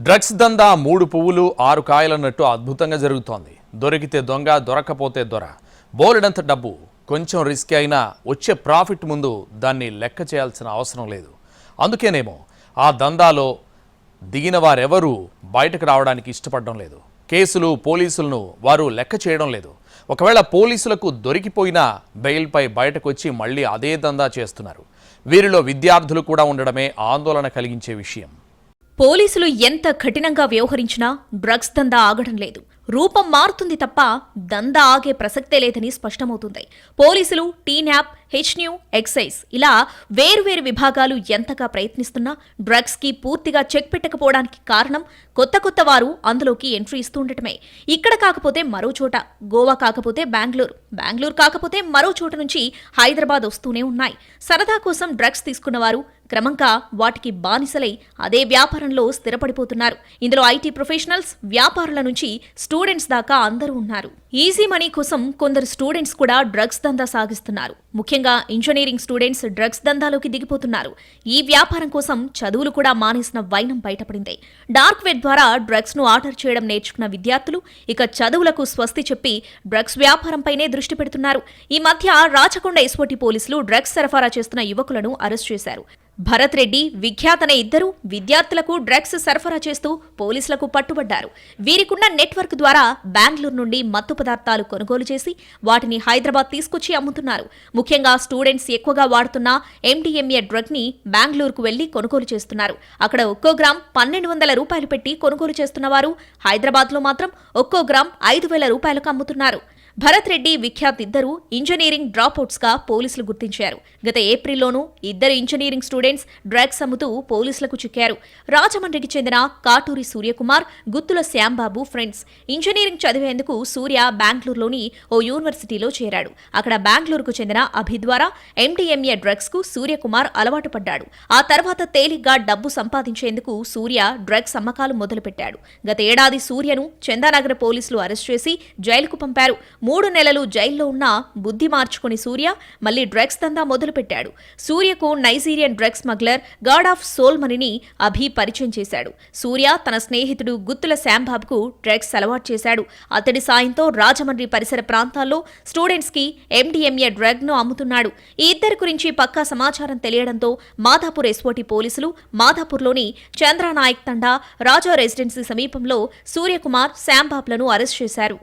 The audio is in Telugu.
డ్రగ్స్ దందా మూడు పువ్వులు ఆరు కాయలన్నట్టు అద్భుతంగా జరుగుతోంది. దొరికితే దొంగ దొరకపోతే దొర. బోలెడంత డబ్బు కొంచెం రిస్క్ అయినా వచ్చే ప్రాఫిట్ ముందు దాన్ని లెక్క చేయాల్సిన అవసరం లేదు. అందుకేనేమో ఆ దందాలో దిగిన వారెవరూ బయటకు రావడానికి ఇష్టపడడం లేదు. కేసులు పోలీసులను వారు లెక్క చేయడం లేదు. ఒకవేళ పోలీసులకు దొరికిపోయినా బెయిల్పై బయటకు వచ్చి మళ్ళీ అదే దందా చేస్తున్నారు. వీరిలో విద్యార్థులు కూడా ఉండడమే ఆందోళన కలిగించే విషయం. పోలీసులు ఎంత కఠినంగా వ్యవహరించినా డ్రగ్స్ దందా ఆగడం లేదు. రూపం మారుతుంది తప్ప దందా ఆగే ప్రసక్తే లేదని స్పష్టమవుతుంది. పోలీసులు టీన్యాప్ హెచ్న్యూ ఎక్సైజ్ ఇలా వేరువేరు విభాగాలు ఎంతగా ప్రయత్నిస్తున్నా డ్రగ్స్కి పూర్తిగా చెక్ పెట్టకపోవడానికి కారణం కొత్త కొత్త వారు అందులోకి ఎంట్రీ ఇస్తుండటమే ఇక్కడ కాకపోతే మరో చోట గోవా కాకపోతే బెంగళూరు బెంగళూరు కాకపోతే మరో చోట నుంచి హైదరాబాద్ వస్తూనే ఉన్నాయి. సరదా కోసం డ్రగ్స్ తీసుకున్నవారు క్రమంగా వాటికి బానిసలై అదే వ్యాపారంలో స్థిరపడిపోతున్నారు. ఇందులో ఐటీ ప్రొఫెషనల్స్ వ్యాపారుల నుంచి స్టూడెంట్స్ దాకా అందరూ ఉన్నారు. ఈజీ మనీ కోసం కొందరు స్టూడెంట్స్ కూడా డ్రగ్స్ దందా సాగిస్తున్నారు. ముఖ్యంగా ఇంజనీరింగ్ స్టూడెంట్స్ డ్రగ్స్ దందాలోకి దిగిపోతున్నారు. ఈ వ్యాపారం కోసం చదువులు కూడా మానేసిన వైనం బయటపడింది. డార్క్ వెబ్ ద్వారా డ్రగ్స్ను ఆర్డర్ చేయడం నేర్చుకున్న విద్యార్థులు ఇక చదువులకు స్వస్తి చెప్పి డ్రగ్స్ వ్యాపారంపైనే దృష్టి పెడుతున్నారు. ఈ మధ్య రాచకొండ ఎస్ఓటి పోలీసులు డ్రగ్స్ సరఫరా చేస్తున్న యువకులను అరెస్ట్ చేశారు. భరత్ రెడ్డి విఖ్యాతన ఇద్దరు విద్యార్థులకు డ్రగ్స్ సరఫరా చేస్తూ పోలీసులకు పట్టుబడ్డారు. వీరికున్న నెట్వర్క్ ద్వారా బెంగళూరు నుండి మత్తు పదార్థాలు కొనుగోలు చేసి వాటిని హైదరాబాద్ తీసుకొచ్చి అమ్ముతున్నారు. ముఖ్యంగా స్టూడెంట్స్ ఎక్కువగా వాడుతున్న ఎండిఎంఏ డ్రగ్ని బెంగళూరుకు వెళ్ళి కొనుగోలు చేస్తున్నారు. అక్కడ ఒక్కో గ్రామ్ పన్నెండు వందల రూపాయలు పెట్టి కొనుగోలు చేస్తున్నవారు హైదరాబాద్లో మాత్రం ఒక్కో గ్రామ్ ఐదు వేల రూపాయలకు అమ్ముతున్నారు. భరత్ రెడ్డి విఖ్యాత్ ఇద్దరు ఇంజనీరింగ్ డ్రాప్అవుట్స్గా పోలీసులు గుర్తించారు. గత ఏప్రిల్లోనూ ఇద్దరు ఇంజనీరింగ్ స్టూడెంట్స్ డ్రగ్స్ అమ్ముతూ పోలీసులకు చిక్కారు. రాజమండ్రికి చెందిన కాటూరి సూర్యకుమార్ గుత్తుల శ్యాంబాబు ఫ్రెండ్స్. ఇంజనీరింగ్ చదివేందుకు సూర్య బెంగళూరులోని ఓ యూనివర్సిటీలో చేరాడు. అక్కడ బెంగళూరుకు చెందిన అభి ద్వారా ఎండిఎంఏ డ్రగ్స్కు సూర్యకుమార్ అలవాటు పడ్డాడు. ఆ తర్వాత తేలిగ్గా డబ్బు సంపాదించేందుకు సూర్య డ్రగ్స్ అమ్మకాలు మొదలుపెట్టాడు. గత ఏడాది సూర్యను చందానగర్ పోలీసులు అరెస్ట్ చేసి జైలుకు పంపారు. మూడు నెలలు జైల్లో ఉన్న బుద్ధి మార్చుకుని సూర్య మళ్ళీ డ్రగ్స్ దందా మొదలుపెట్టాడు. సూర్యకు నైజీరియన్ డ్రగ్స్ స్మగ్లర్ గాడ్ ఆఫ్ సోల్మనిని అభి పరిచయం చేశాడు. సూర్య తన స్నేహితుడు గుత్తుల శ్యాంబాబుకు డ్రగ్స్ అలవాటు చేశాడు. అతడి సాయంతో రాజమండ్రి పరిసర ప్రాంతాల్లో స్టూడెంట్స్కి ఎండిఎంఏ డ్రగ్ను అమ్ముతున్నాడు. ఈ ఇద్దరి గురించి పక్కా సమాచారం తెలియడంతో మాధాపూర్ ఎస్ఓటి పోలీసులు మాధాపూర్లోని చంద్రనాయక్ తండా రాజా రెసిడెన్సీ సమీపంలో సూర్యకుమార్ శ్యాంబాబ్లను అరెస్ట్ చేశారు.